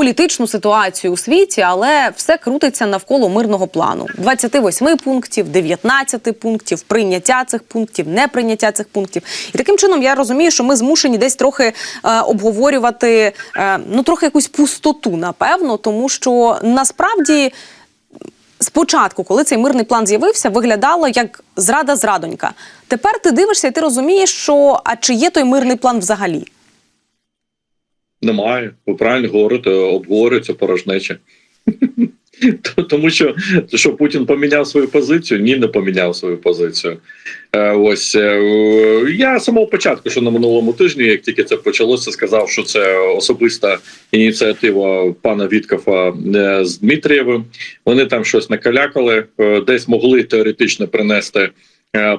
політичну ситуацію у світі, але все крутиться навколо мирного плану: 28 пунктів, 19 пунктів, прийняття цих пунктів, неприйняття цих пунктів. І таким чином я розумію, що ми змушені десь трохи е, обговорювати е, ну трохи якусь пустоту, напевно, тому що насправді. Спочатку, коли цей мирний план з'явився, виглядало як зрада зрадонька. Тепер ти дивишся, і ти розумієш, що а чи є той мирний план взагалі? Немає. Ви правильно говорите, обговорюється порожнече. Тому що що Путін поміняв свою позицію? Ні, не поміняв свою позицію. Е, Ось е, я з самого початку, що на минулому тижні, як тільки це почалося, сказав, що це особиста ініціатива пана Віткофа е, з Дмитрієвим. Вони там щось накалякали, десь могли теоретично принести.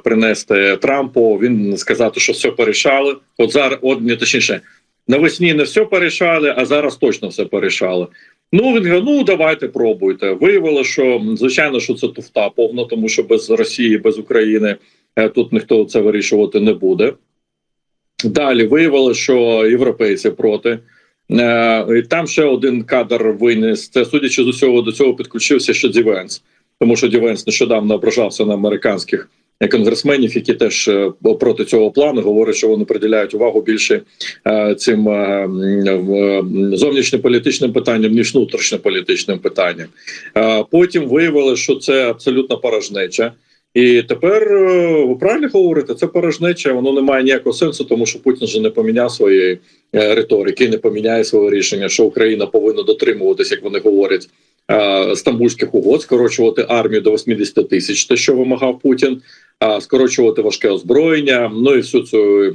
Принести Трампу, він сказати, що все порішали. От зараз, от не точніше, навесні не все порішали, а зараз точно все порішали. Ну він каже, ну давайте пробуйте. Виявило, що звичайно, що це туфта повна, тому що без Росії, без України е, тут ніхто це вирішувати не буде. Далі виявилося, що європейці проти. Е, і Там ще один кадр виніс. Це судячи з усього до цього підключився ще Дівенс, тому що Дівенс нещодавно ображався на американських конгресменів, які теж е, проти цього плану говорять, що вони приділяють увагу більше е, цим е, зовнішньополітичним питанням ніж внутрішньополітичним питанням. Потім виявили, що це абсолютно порожнеча. І тепер ви правильно говорите, це порожнеча, воно не має ніякого сенсу, тому що Путін же не поміняв своєї риторики, не поміняє свого рішення, що Україна повинна дотримуватись, як вони говорять, стамбульських угод, скорочувати армію до 80 тисяч, те, що вимагав Путін, скорочувати важке озброєння. Ну і всю цю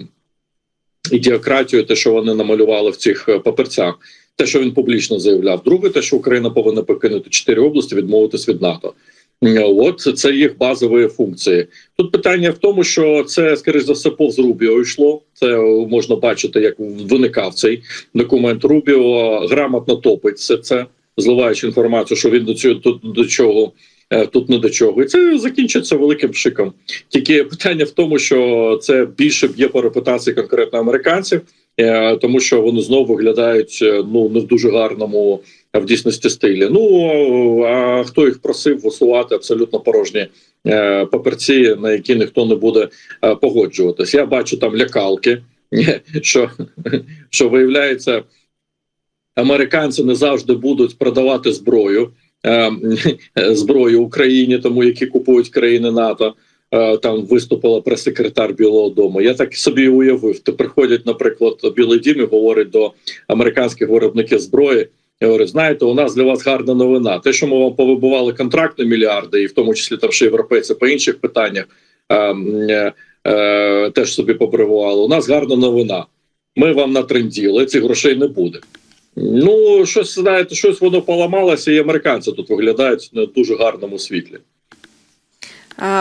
ідіократію, те, що вони намалювали в цих е, паперцях. Те, що він публічно заявляв, друге, те, що Україна повинна покинути чотири області, відмовитись від НАТО. Е, От це їх базові функції. Тут питання в тому, що це, скоріш за все, повз Рубіо йшло. Це можна бачити, як виникав цей документ. Рубіо грамотно топить все це, зливаючи інформацію, що він до цього тут до чого. Е, Тут не до чого, і це закінчиться великим пшиком. Тільки питання в тому, що це більше б'є по репутації конкретно американців, е, тому що вони знову виглядають е, ну не в дуже гарному в дійсності стилі. Ну а хто їх просив висувати абсолютно порожні паперці, на які ніхто не буде погоджуватись? Я бачу там лякалки, що, що виявляється, американці не завжди будуть продавати зброю. Е, Зброю Україні, тому які купують країни НАТО. Е, Там виступила прес-секретар Білого Дому. Я так собі уявив. То приходять, наприклад, Білий Дім і говорить до американських виробників зброї. Я говорю, знаєте, у нас для вас гарна новина. Те, що ми вам повибивали контракт на мільярди, і в тому числі там ще європейці по інших питаннях е, е, е, теж собі побривували. У нас гарна новина. Ми вам натренділи, цих грошей не буде. Ну, щось знаєте, щось воно поламалося, і американці тут виглядають на дуже гарному світлі.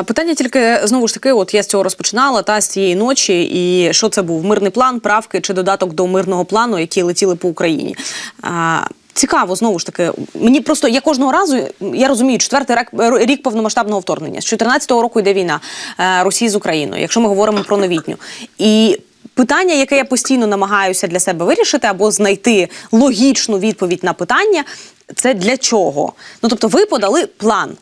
Питання тільки знову ж таки, от я з цього розпочинала та з цієї ночі, і що це був мирний план, правки чи додаток до мирного плану, які летіли по Україні. Е, Цікаво, знову ж таки. Мені просто я кожного разу я розумію, четвертий рік повномасштабного вторгнення. З 14-го року йде війна е, Росії з Україною, якщо ми говоримо про новітню. І питання, яке я постійно намагаюся для себе вирішити, або знайти логічну відповідь на питання, це для чого? Ну тобто, ви подали план.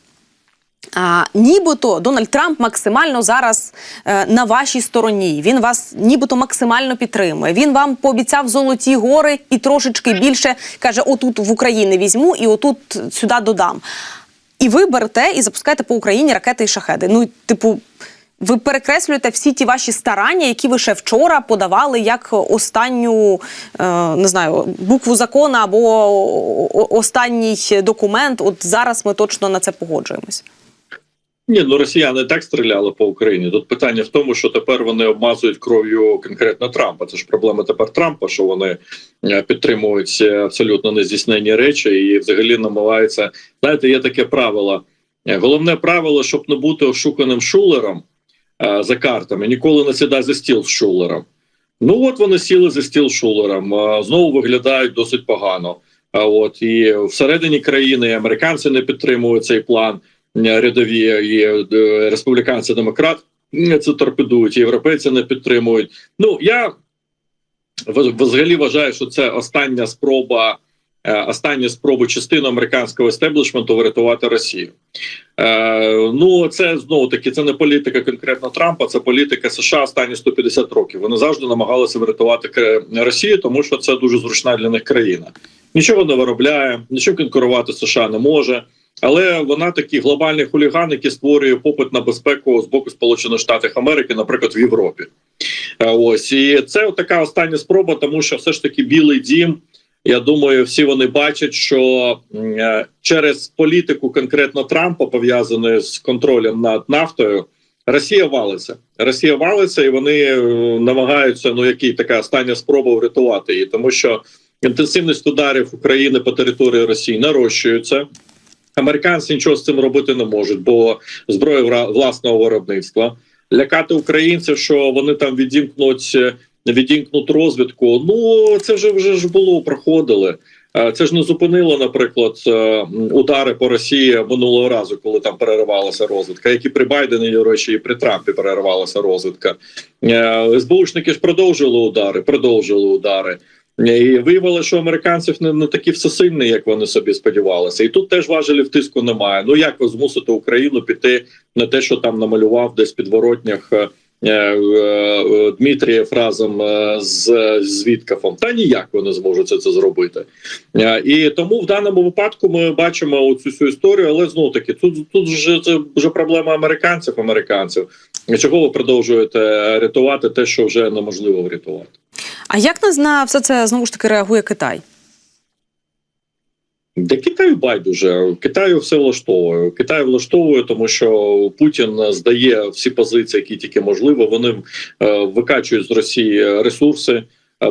А, нібито Дональд Трамп максимально зараз е, на вашій стороні. Він вас нібито максимально підтримує. Він вам пообіцяв золоті гори і трошечки більше каже: отут в Україні візьму і отут сюди додам. І ви берете і запускаєте по Україні ракети і шахеди. Ну, типу, ви перекреслюєте всі ті ваші старання, які ви ще вчора подавали як останню е, не знаю букву закону або останній документ. От зараз ми точно на це погоджуємось. Ні, ну росіяни так стріляли по Україні. Тут питання в тому, що тепер вони обмазують кров'ю конкретно Трампа. Це ж проблема тепер Трампа, що вони е, підтримують е, абсолютно нездійснені речі і взагалі намагаються. Знаєте, є таке правило. Головне правило, щоб не бути ошуканим шулером за картами, ніколи не сідай за стіл з шулером. Ну от вони сіли за стіл шулером. е, Знову виглядають досить погано. А от і всередині країни американці не підтримують цей план е, рядові і е, республіканці демократ е, це торпедують, і європейці не підтримують. Ну я взагалі вважаю, що це остання спроба е, останні спроби частини американського естеблішменту врятувати Росію. Е, ну це знову таки це не політика конкретно Трампа, це політика США останні 150 років. Вони завжди намагалися врятувати Росію, тому що це дуже зручна для них країна. Нічого не виробляє, нічим конкурувати США не може. Але вона такий глобальний хуліган, який створює попит на безпеку з боку Сполучених Штатів Америки, наприклад, в Європі. Е, Ось і це така остання спроба, тому що все ж таки Білий Дім. Я думаю, всі вони бачать, що е, через політику конкретно Трампа, пов'язану з контролем над нафтою, Росія валиться. Росія валиться, і вони е, намагаються. Ну який така остання спроба врятувати її, тому що інтенсивність ударів України по території Росії нарощується. Американці нічого з цим робити не можуть, бо зброя власного виробництва. Лякати українців, що вони там відімкнуть е, відімкнуть розвідку. Ну це вже вже ж було, проходили. Е, Це ж не зупинило, наприклад, е, удари по Росії минулого разу, коли там переривалася розвідка, як і при Байдені, до речі, і при Трампі переривалася розвідка. Е, СБУшники ж продовжили удари, продовжили удари. І виявилося, що американців не, не такі всесильні, як вони собі сподівалися. І тут теж важелів тиску немає. Ну як ви змусите Україну піти на те, що там намалював десь підворотнях Дмитрієв разом е, з, з Віткафом? Та ніяк вони зможуть це зробити. Е, І тому в даному випадку ми бачимо оцю всю історію, але знову таки тут, тут вже це вже проблема американців. Американців. Чого ви продовжуєте рятувати те, що вже неможливо врятувати? А як на все це знову ж таки реагує Китай? Для Китаю байдуже Китаю все влаштовує. Китай влаштовує, тому що Путін здає всі позиції, які тільки можливо. Вони е, викачують з Росії ресурси.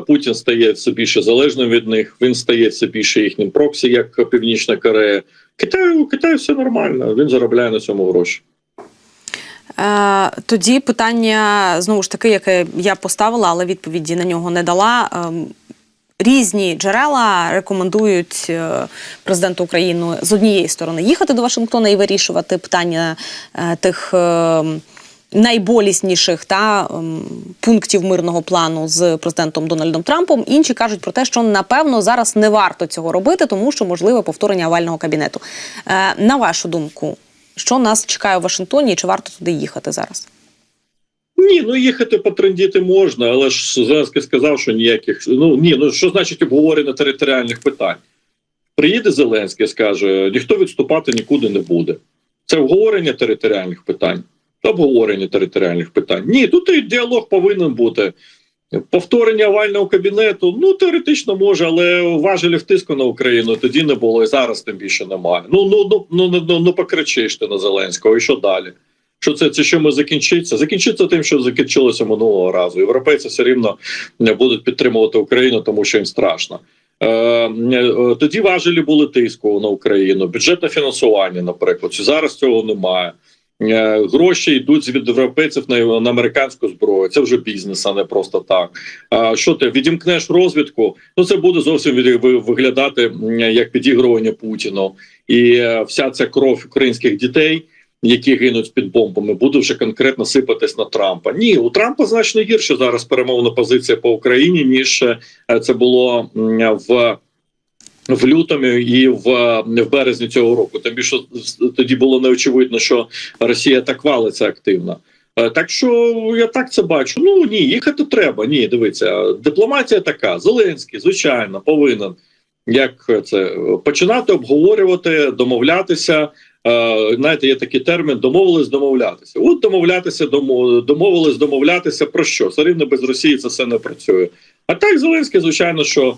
Путін стає все більше залежним від них. Він стає все більше їхнім проксі, як Північна Корея. Китаю Китаю все нормально. Він заробляє на цьому гроші. Е, тоді питання знову ж таки, яке я поставила, але відповіді на нього не дала. Різні джерела рекомендують е, президенту України з однієї сторони їхати до Вашингтона і вирішувати питання е, тих е, найболісніших та ем, пунктів мирного плану з президентом Дональдом Трампом. Інші кажуть про те, що напевно зараз не варто цього робити, тому що можливе повторення овального кабінету. На вашу думку, що нас чекає у Вашингтоні, і чи варто туди їхати зараз? Ні, ну їхати потрендіти можна, але ж Зеленський сказав, що ніяких. Ну ні, ну що значить обговорення територіальних питань? Приїде Зеленський, скаже, ніхто відступати нікуди не буде. Це обговорення територіальних питань. Обговорення територіальних питань. Ні, тут і діалог повинен бути. Повторення овального кабінету, ну теоретично може, але важелів тиску на Україну тоді не було, і зараз тим більше немає. Ну ну ну ну ну, ну, ну покричиш ти на Зеленського, і що далі? Що це, це що ми закінчиться? Закінчиться тим, що закінчилося минулого разу. Європейці все рівно не будуть підтримувати Україну, тому що їм страшно. Е, е, тоді важелі були тиску на Україну, бюджетне фінансування, наприклад. Зараз цього немає? Е, Гроші йдуть від європейців на, на американську зброю. Це вже бізнес, а не просто так. А що ти відімкнеш розвідку? Ну це буде зовсім виглядати як підігрування Путіну, і е, вся ця кров українських дітей які гинуть під бомбами, буде вже конкретно сипатись на Трампа. Ні, у Трампа значно гірше зараз перемовна позиція по Україні, ніж е, це було в. В лютому і в, в березні цього року. Тим більше тоді було неочевидно, що Росія так валиться активно. Е, Так що я так це бачу. Ну ні, їхати треба. Ні, дивіться, дипломатія така. Зеленський, звичайно, повинен як це починати обговорювати, домовлятися. Знаєте, є такий термін домовились домовлятися. От домовлятися, домов- домовились домовлятися про що? Все рівно без Росії це все не працює. А так Зеленський, звичайно, що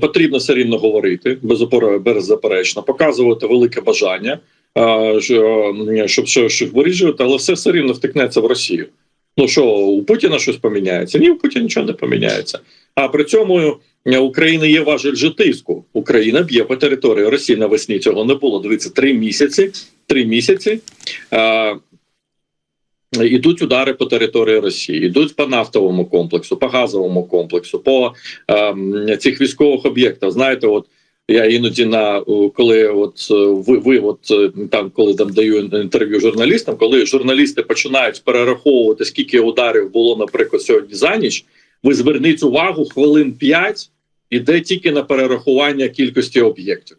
потрібно все рівно говорити беззаперечно, показувати велике бажання, щоб, щоб вирішувати, але все все рівно втикнеться в Росію. Ну що у Путіна щось поміняється? Ні, у Путіна нічого не поміняється. А при цьому е, Україна є важель же тиску. Україна б'є по території Росії навесні. Цього не було. Дивіться, три місяці. Три місяці. Е, Ідуть удари по території Росії, йдуть по нафтовому комплексу, по газовому комплексу, по ем, цих військових об'єктах. Знаєте, от я іноді на коли от е, ви, ви от е, там, коли там даю інтерв'ю журналістам, коли журналісти починають перераховувати, скільки ударів було, наприклад, сьогодні за ніч. Ви зверніть увагу хвилин 5 іде тільки на перерахування кількості об'єктів.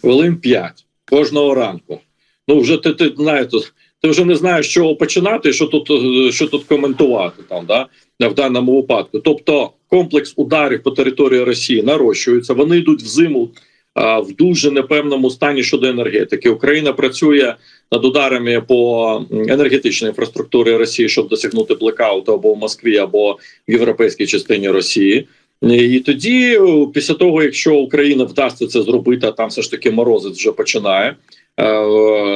Хвилин 5 кожного ранку. Ну, вже ти, ти знаєте, ти вже не знаєш, чого починати, що тут, е, що тут коментувати там, да, в даному випадку. Тобто комплекс ударів по території Росії нарощується, вони йдуть в зиму в дуже непевному стані щодо енергетики. Україна працює над ударами по енергетичній інфраструктурі Росії, щоб досягнути блекауту або в Москві, або в європейській частині Росії. І тоді, після того, якщо Україна вдасться це зробити, а там все ж таки морозець вже починає е,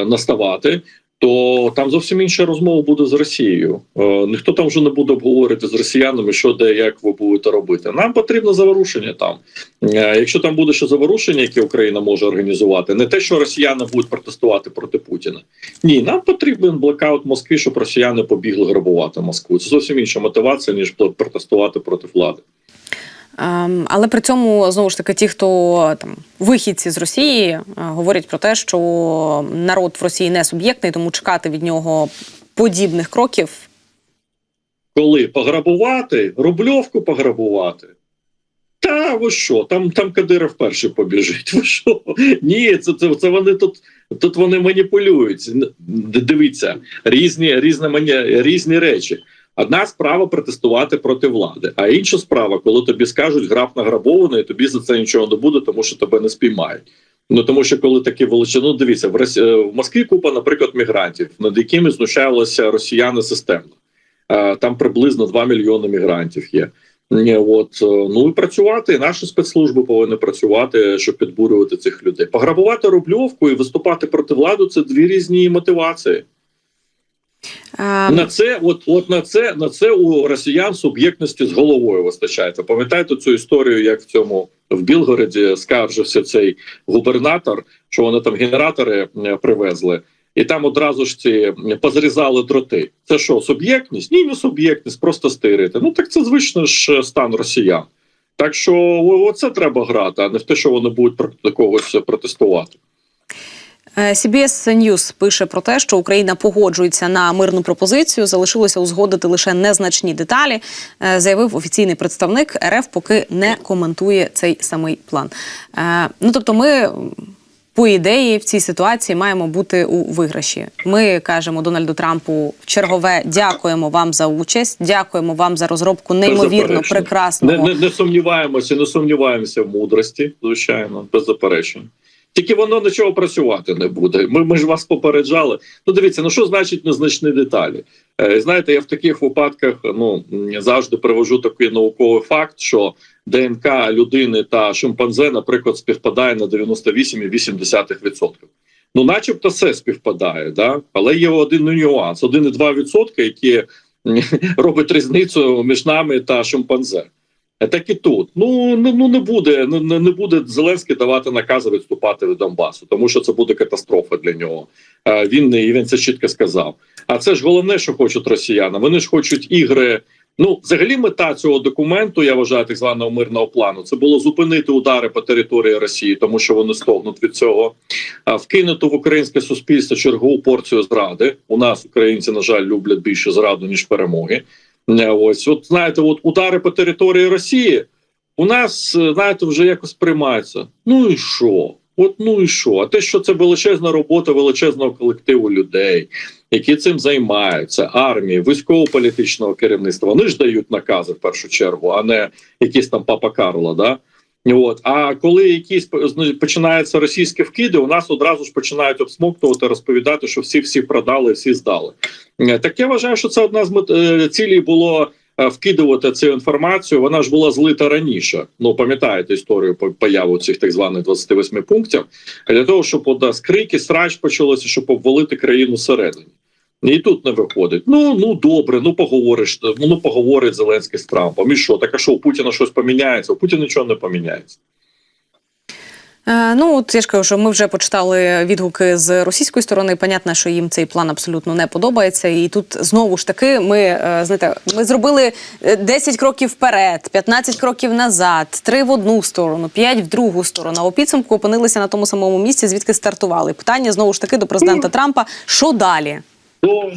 наставати, то там зовсім інша розмова буде з Росією. Е, ніхто там вже не буде обговорити з росіянами, що де як ви будете робити. Нам потрібно заворушення там. Е, якщо там буде ще заворушення, яке Україна може організувати, не те, що росіяни будуть протестувати проти Путіна. Ні, нам потрібен блекаут Москви, щоб росіяни побігли грабувати Москву. Це зовсім інша мотивація, ніж протестувати проти влади. Ем, Але при цьому знову ж таки ті, хто там вихідці з Росії, е, говорять про те, що народ в Росії не суб'єктний, тому чекати від нього подібних кроків. Коли пограбувати, рубльовку пограбувати. Та ви що? Там там Кадиров перший побіжить. Ви що? Ні, це, це, це вони тут, тут вони маніпулюють. Дивіться, різні, різні, різні речі. Одна справа протестувати проти влади, а інша справа, коли тобі скажуть граб награбований, тобі за це нічого не буде, тому що тебе не спіймають. Ну тому що коли такі величини, ну дивіться, в Росі... е, в Москві купа, наприклад, мігрантів, над якими знущалися росіяни системно. Е, Там приблизно 2 мільйони мігрантів є. От е, ну і працювати, і наші спецслужби повинні працювати, щоб підбурювати цих людей. Пограбувати рубльовку і виступати проти влади це дві різні мотивації. Ем, На це, от, от на це, на це у росіян суб'єктності з головою вистачає. Ви Пам'ятаєте цю історію, як в цьому в Білгороді скаржився цей губернатор, що вони там генератори е, привезли, і там одразу ж ці позрізали дроти. Це що, суб'єктність? Ні, не суб'єктність, просто стирити. Ну так це звичний ж стан росіян. Так що оце треба грати, а не в те, що вони будуть проти когось протестувати. Е, CBS News пише про те, що Україна погоджується на мирну пропозицію. Залишилося узгодити лише незначні деталі. е, Заявив офіційний представник РФ, поки не коментує цей самий план. Е, Ну тобто, ми. По ідеї в цій ситуації маємо бути у виграші. Ми кажемо Дональду Трампу в чергове дякуємо вам за участь, дякуємо вам за розробку неймовірно прекрасного Не, не, не сумніваємося, не сумніваємося в мудрості, звичайно, без заперечень. Тільки воно нічого працювати не буде. Ми, ми ж вас попереджали. Ну, дивіться, ну що значить незначні деталі? Е, знаєте, я в таких випадках ну завжди привожу такий науковий факт, що ДНК людини та шимпанзе, наприклад, співпадає на 98,8%. Ну, начебто, все співпадає, да? але є один нюанс: 1,2%, які робить різницю між нами та шимпанзе. Е, Так і тут. Ну, ну, ну не буде не, не не буде Зеленський давати накази відступати від Донбасу, тому що це буде катастрофа для нього. Е, Він і він це чітко сказав. А це ж головне, що хочуть росіяни. Вони ж хочуть ігри. Ну, взагалі, мета цього документу, я вважаю, так званого мирного плану, це було зупинити удари по території Росії, тому що вони стогнуть від цього. А вкинути в українське суспільство чергову порцію зради. У нас українці, на жаль, люблять більше зраду ніж перемоги. Ось, от знаєте, от удари по території Росії у нас, е, знаєте, вже якось приймаються. Ну і що? От ну і що? А те, що це величезна робота величезного колективу людей, які цим займаються, армії, військово-політичного керівництва, вони ж дають накази в першу чергу, а не якісь там папа Карло, да? От а коли якісь ну, починаються російські вкиди, у нас одразу ж починають обсмоктувати, розповідати, що всі всі продали, всі здали. Е, Так я вважаю, що це одна з е, цілей було е, вкидувати цю інформацію. Вона ж була злита раніше. Ну пам'ятаєте історію по появу цих так званих 28 пунктів для того, щоб ода скрики, срач почалося, щоб обвалити країну всередині. І тут не виходить. Ну ну добре, ну поговориш. Ну, ну поговорить Зеленський з Трампом. І що? Так а що у Путіна щось поміняється? У Путіна нічого не поміняється. Е, Ну, от я ж кажу, що ми вже почитали відгуки з російської сторони. Понятно, що їм цей план абсолютно не подобається. І тут знову ж таки ми е, знаєте, ми зробили е, 10 кроків вперед, 15 кроків назад, 3 в одну сторону, 5 в другу сторону. А у підсумку опинилися на тому самому місці, звідки стартували. Питання знову ж таки до президента Трампа: що далі? Ну,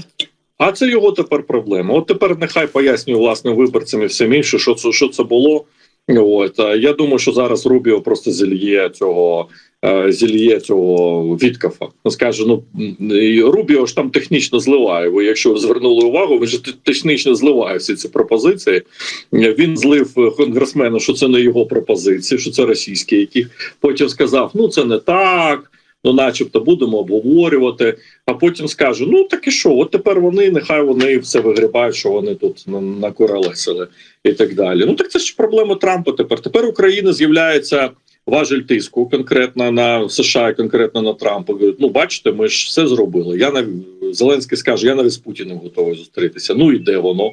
а це його тепер проблема. От тепер нехай пояснює власним виборцям і всім іншим, що це, що це було. От я думаю, що зараз Рубіо просто зільє цього. е, Зільє цього Віткафа. Ну, скаже, ну Рубіо ж там технічно зливає. Ви, якщо ви звернули увагу, він же те- технічно зливає всі ці пропозиції. Він злив е, конгресмену, що це не його пропозиції, що це російські, які потім сказав: ну це не так. Ну, начебто, будемо обговорювати. А потім скаже: ну так і що? От тепер вони, нехай вони все вигрібають, що вони тут на- накуралесили і так далі. Ну так це ж проблема Трампа. Тепер тепер Україна з'являється важель тиску конкретно на США, і конкретно на Трампа. Ну бачите, ми ж все зробили. Я нав... Зеленський скаже, я навіть з Путіним готовий зустрітися. Ну і де воно?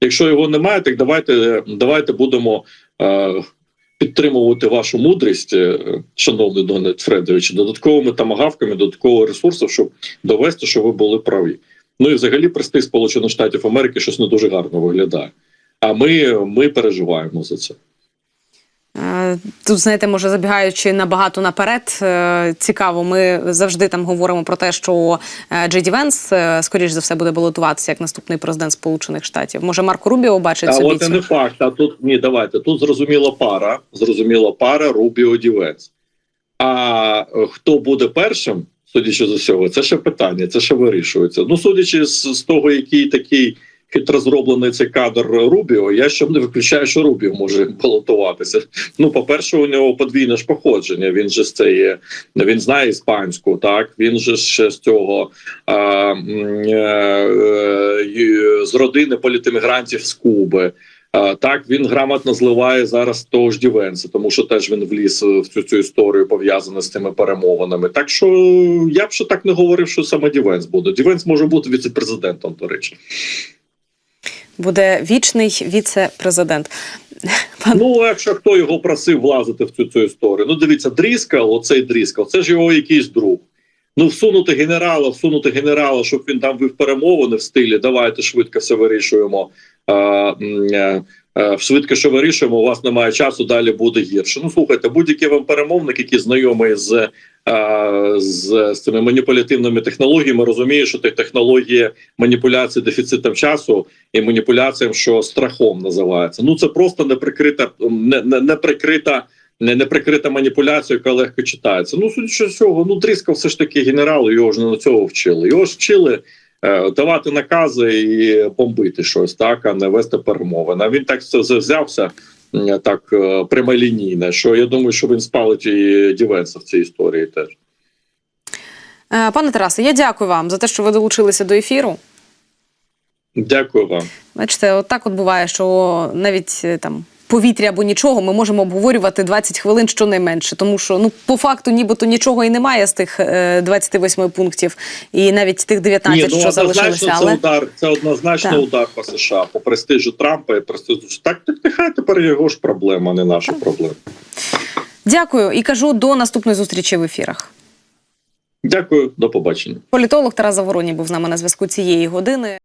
Якщо його немає, так давайте, давайте будемо. Е- Підтримувати вашу мудрість, е, шановний Дональд Фредович, додатковими тамагавками, додаткового ресурсу, щоб довести, що ви були праві. Ну і взагалі престиж Сполучених Штатів Америки щось не дуже гарно виглядає. А ми, ми переживаємо за це. Е, Тут, знаєте, може забігаючи набагато наперед, е, цікаво. Ми завжди там говоримо про те, що е, Джей Ді Венс, скоріш за все, буде балотуватися як наступний президент Сполучених Штатів. Може, Марко Рубіо бачить А собі от цю? не факт. А тут ні, давайте. Тут зрозуміла пара. Зрозуміла пара Рубіо Дівець. А хто буде першим, судячи з усього, це ще питання, це ще вирішується. Ну, судячи з, з того, який такий хитро зроблений цей кадр Рубіо, я ще не виключаю, що Рубіо може балотуватися. Ну, по-перше, у нього подвійне ж походження. Він же з цієї, він знає іспанську, так він же ще з цього е, е, з родини політимігрантів з Куби. Так, він грамотно зливає зараз того ж Дівенса, тому що теж він вліз в цю цю історію пов'язану з цими перемовинами. Так що я б ще так не говорив, що саме Дівенс буде. Дівенс може бути віце-президентом, до речі. Буде вічний віце-президент. Ну, якщо хто його просив влазити в цю цю історію. Ну, дивіться, Дріскал, оцей Дріскал, це ж його якийсь друг. Ну, всунути генерала, всунути генерала, щоб він там вив перемовини в стилі. Давайте швидко все вирішуємо. А, е, е, швидко, що вирішуємо, у вас немає часу, далі буде гірше. Ну, слухайте, будь-який вам перемовник, який знайомий з, з, з цими маніпулятивними технологіями, розуміє, що те- технології маніпуляції дефіцитом часу і маніпуляціям, що страхом називається. Ну це просто неприкрита, не, не, неприкрита, не, неприкрита маніпуляція, яка легко читається. Ну, судячи з цього, ну Тріскав все ж таки генерал, його ж не на цього вчили. Його ж вчили е, давати накази і бомбити щось, так, а не вести перемовини. А він так це взявся. М, Так е, прямолінійне, що я думаю, що він спалить і Дівенса в цій історії теж. Е, Пане Тарасе, я дякую вам за те, що ви долучилися до ефіру. Дякую вам. Бачите, от так от буває, що навіть е, там повітря або нічого ми можемо обговорювати 20 хвилин щонайменше, тому що ну по факту нібито нічого і немає з тих е, 28 пунктів, і навіть тих 19, Ні, ну, що залишилися. це Але удар. Це однозначно Так. удар по США по престижу Трампа і престижу. Так, так нехай тепер його ж проблема, не наша проблема. дякую і кажу до наступної зустрічі в ефірах. Дякую, до побачення. Політолог Тарас Завороній був з нами на зв'язку цієї години.